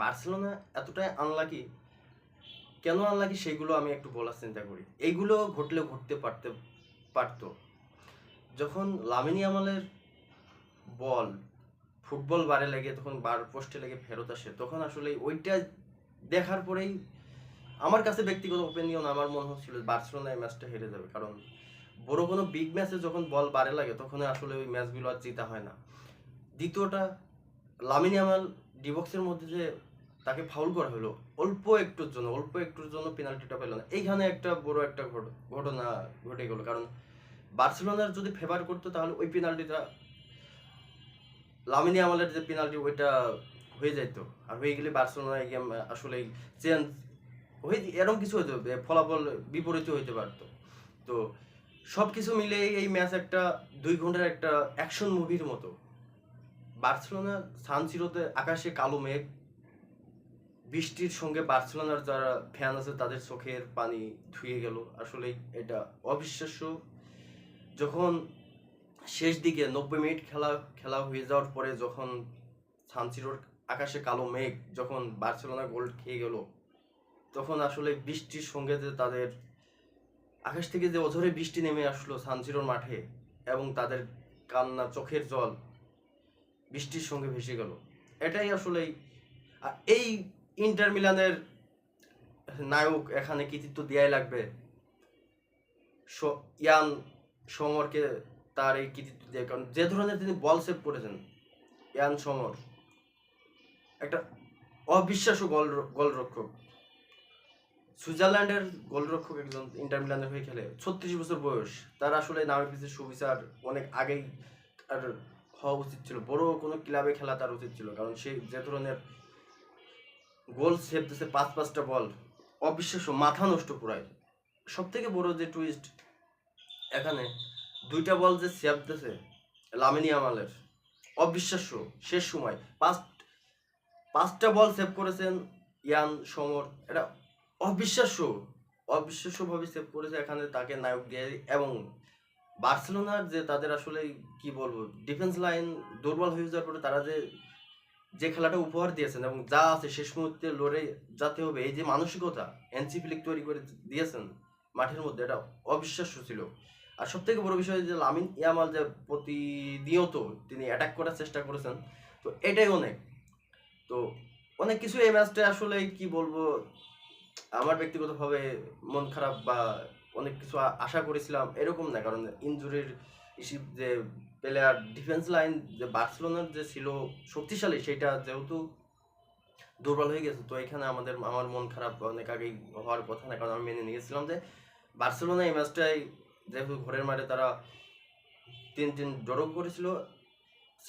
Barcelona এতটাই unlucky কেন unlucky সেগুলো আমি একটু বলার চিন্তা করি। এইগুলো ঘটলেও ঘটতে পারতে, পারতো। যখন লামিনী আমালের বল ফুটবল বারে লেগে, তখন বার পোস্টে লেগে ফেরত আসে, তখন আসলে ওইটা দেখার পরেই আমার কাছে ব্যক্তিগত ওপিনিয়ন আমার মনে হচ্ছিল বার্সেলোনা এই ম্যাচটা হেরে যাবে। কারণ বড় কোনো বিগ ম্যাচে যখন বল বারে লাগে তখন আসলে ওই ম্যাচগুলো আর জিতা হয় না। দ্বিতীয়টা, লামিনী আমাল ডিবক্সের মধ্যে যে তাকে ফাউল করা হলো। অল্প একটুর জন্য, অল্প একটুর জন্য পেনাল্টিটা পেল না। এইখানে একটা বড় একটা ঘট- ঘটনা ঘটে গেল। কারণ বার্সেলোনার যদি ফেভার করতো, তাহলে ওই পেনাল্টিটা লামিনী আমালের যে পেনাল্টি ওইটা হয়ে যেত আর হয়ে গেলে বার্সেলোনা এই গেম আসলে চেঞ্জ হয়ে এরকম কিছু হতো ফলাফল বিপরীত হইতে পারতো। তো সব কিছু মিলে এই ম্যাচ একটা দুই ঘণ্টার একটা অ্যাকশন মুভির মতো। বার্সেলোনা সানসিরোতে আকাশে কালো মেঘ বৃষ্টির সঙ্গে বার্সেলোনার যারা ফ্যান আছে, তাদের চোখের পানি ধুয়ে গেল। আসলে এটা অবিশ্বাস্য। যখন শেষ দিকে নব্বই মিনিট খেলা খেলা হয়ে যাওয়ার পরে যখন সানসিরোর আকাশে কালো মেঘ, যখন বার্সেলোনা গোল খেয়ে গেল, তখন আসলে বৃষ্টির সঙ্গে যে তাদের আকাশ থেকে যে অঝরে বৃষ্টি নেমে আসলো সানসিরোর মাঠে এবং তাদের কান্না চোখের জল বৃষ্টির সঙ্গে ভেসে গেল। এটাই আসলে এই ইন্টার মিলানের নায়ক এখানে কৃতিত্ব দেওয়াই লাগবে। ইয়ান সমরকে তার এই কৃতিত্ব দেয় কারণ যে ধরনের তিনি বল সেভ করেছেন, ইয়ান সমর, একটা অবিশ্বাস্য গোল, গোলরক্ষক। সুইজারল্যান্ডের গোলরক্ষক একজন ইন্টার মিলানের হয়ে খেলে, ছত্রিশ বছর বয়স, তার আসলে নামের পিছিয়ে সুবিচার অনেক আগেই তার হওয়া উচিত ছিল। বড় কোনো ক্লাবে খেলা তার উচিত ছিল, কারণ সে যে ধরনের গোল সেভ দিচ্ছে পাঁচ পাঁচটা বল। অবিশ্বাস্য, মাথা নষ্ট পুরাই। সব থেকে বড় যে টুইস্ট এখানে, দুইটা বল যে সেভ দিছে লামিনী আমালের অবিশ্বাস্য, শেষ সময়। পাঁচ পাঁচটা বল সেভ করেছেন ইয়ান সমর। এটা অবিশ্বাস্য, অবিশ্বাস্যভাবে সেভ করেছে এখানে তাকে নায়ক দিয়ে এবং বার্সেলোনার যে তাদের আসলে কি বলব ডিফেন্স লাইন দুর্বল হয়ে যাওয়ার পরে তারা যে যে খেলাটা উপহার দিয়েছেন এবং যা আছে শেষ মুহূর্তে লড়ে যাতে হবে, এই যে মানসিকতা এনসিফিলিক তৈরি করে দিয়েছেন মাঠের মধ্যে, এটা অবিশ্বাস্য ছিল। আর সব থেকে বড় বিষয় যে লামিন ইয়ামাল যে প্রতিনিয়ত তিনি অ্যাটাক করার চেষ্টা করেছেন, তো এটাই অনেক। তো অনেক কিছু এই ম্যাচটা আসলে কি বলব, আমার ব্যক্তিগতভাবে মন খারাপ বা অনেক কিছু আশা করেছিলাম, এরকম না, কারণ ইনজুরির ইস্যু যে প্লেয়ার ডিফেন্স লাইন যে বার্সেলোনার যে ছিল শক্তিশালী, সেটা যেহেতু দুর্বল হয়ে গেছে, তো এখানে আমাদের, আমার মন খারাপ অনেক আগেই হওয়ার কথা না, কারণ আমি মেনে নিয়েছিলাম যে বার্সেলোনা এই ম্যাচটাই যেহেতু ঘরের মাঠে তারা তিন তিন ড্র করেছিল,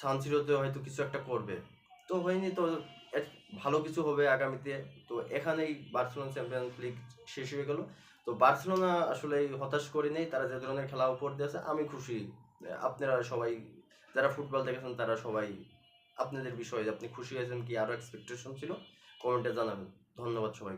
সানসিরোতে হয়তো কিছু একটা করবে। তো হয়নি তো ভালো কিছু হবে আগামীতে। তো এখানেই বার্সেলোনা চ্যাম্পিয়ন্স লিগ শেষ হয়ে গেল। তো বার্সেলোনা আসলে হতাশ করে নেই, তারা যে ধরনের খেলা উপর দিয়েছে আমি খুশি। আপনারা সবাই, যারা ফুটবল দেখেছেন, তারা সবাই আপনাদের বিষয়ে আপনি খুশি হয়েছেন কি আরও এক্সপেকটেশন ছিল? কমেন্টে জানাবেন। ধন্যবাদ সবাই